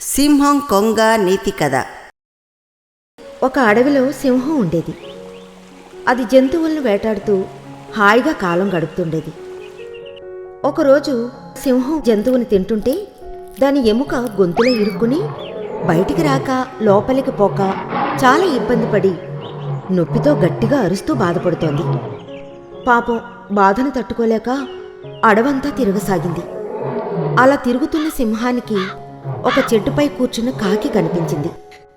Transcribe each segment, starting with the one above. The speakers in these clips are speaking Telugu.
సింహం కొంగ నీతి కథ. ఒక అడవిలో సింహం ఉండేది. అది జంతువులను వేటాడుతూ హాయిగా కాలం గడుపుతుండేది. ఒకరోజు సింహం జంతువుని తింటుంటే దాని ఎముక గొంతులో ఇరుక్కుని బయటికి రాక లోపలికి పోక చాలా ఇబ్బంది పడి నొప్పితో గట్టిగా అరుస్తూ బాధపడుతోంది. పాపం బాధను తట్టుకోలేక అడవంతా తిరగసాగింది. అలా తిరుగుతున్న సింహానికి ఒక చెట్టుపై కూర్చున్న కాకి కనిపించింది.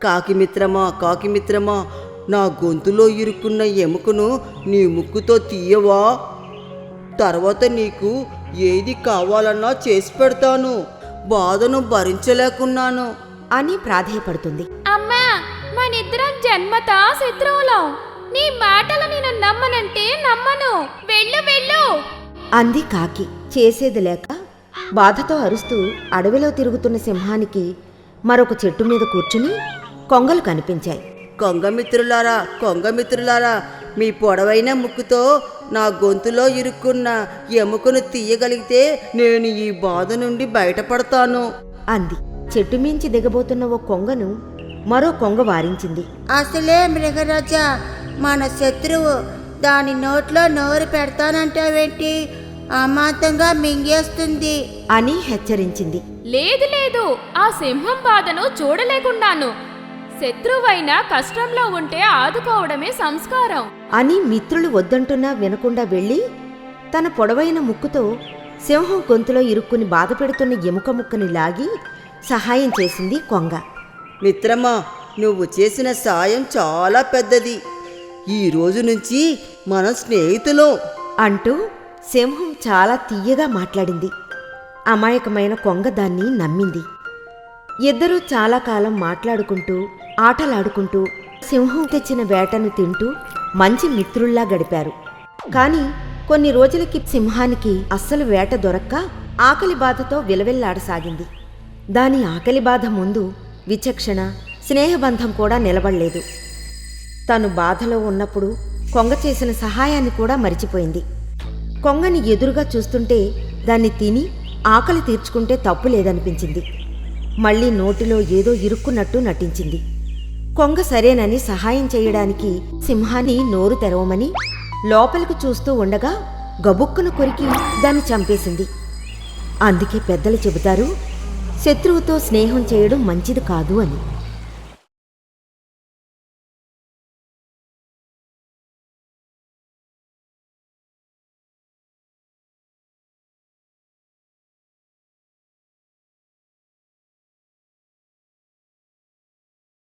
కాకి మిత్రమా కాకి మిత్రమా నా గొంతులో ఇరుక్కున్న ఎముకను నీ ముక్కుతో తీయవా? తర్వాత నీకు ఏది కావాలన్నా చేసి పెడతాను. బాధను భరించలేకున్నాను. అని ప్రాధేయపడుతుంది. అమ్మా మనిద్దరం జన్మత శత్రువులం. నీ మాటలు నేను నమ్మనంటే నమ్మను. వెళ్ళు వెళ్ళు. అంది కాకి. చేసేది లేక బాధతో అరుస్తూ అడవిలో తిరుగుతున్న సింహానికి మరొక చెట్టు మీద కూర్చుని కొంగలు కనిపించాయి. కొంగ మిత్రులారా కొంగ మిత్రులారా మీ పొడవైన ముక్కుతో నా గొంతులో ఇరుక్కున్న ఎముకను తీయగలిగితే నేను ఈ బాధ నుండి బయటపడతాను. అంది. చెట్టు మించి దిగబోతున్న ఓ కొంగను మరో కొంగ వారించింది. అసలే మృగరాజా మన శత్రువు దాని నోట్లో నోరు పెడతానంటావేంటి? అమాంతంగా మింగేస్తుంది. అని హెచ్చరించింది. లేదు లేదు. ఆ సింహం బాధను చూడలేకున్నాను. శత్రువైనా కష్టంలో ఉంటే ఆదుకోవడమే సంస్కారం. అని మిత్రులు వద్దంటున్నా వినకుండా వెళ్ళి తన పొడవైన ముక్కుతో సింహం గొంతులో ఇరుక్కుని బాధ పెడుతున్న ఎముక ముక్కని లాగి సహాయం చేసింది కొంగ. మిత్రమా నువ్వు చేసిన సాయం చాలా పెద్దది. ఈ రోజు నుంచి మనం స్నేహితులం. అంటూ సింహం చాలా తీయగా మాట్లాడింది. అమాయకమైన కొంగ దాన్ని నమ్మింది. ఇద్దరూ చాలా కాలం మాట్లాడుకుంటూ ఆటలాడుకుంటూ సింహం తెచ్చిన వేటను తింటూ మంచి మిత్రుల్లా గడిపారు. కానీ కొన్ని రోజులకి సింహానికి అస్సలు వేట దొరక్క ఆకలి బాధతో విలవిల్లాడసాగింది. దాని ఆకలి బాధ ముందు విచక్షణ స్నేహబంధం కూడా నిలబడలేదు. తను బాధలో ఉన్నప్పుడు కొంగ చేసిన సహాయాన్ని కూడా మరిచిపోయింది. కొంగని ఎదురుగా చూస్తుంటే దాన్ని తిని ఆకలి తీర్చుకుంటే తప్పు లేదనిపించింది. మళ్ళీ నోటిలో ఏదో ఇరుక్కున్నట్టు నటించింది. కొంగ సరేనని సహాయం చేయడానికి సింహాన్ని నోరు తెరవమని లోపలికి చూస్తూ ఉండగా గబుక్కును కొరికి దాన్ని చంపేసింది. అందుకే పెద్దలు చెబుతారు శత్రువుతో స్నేహం చేయడం మంచిది కాదు అని.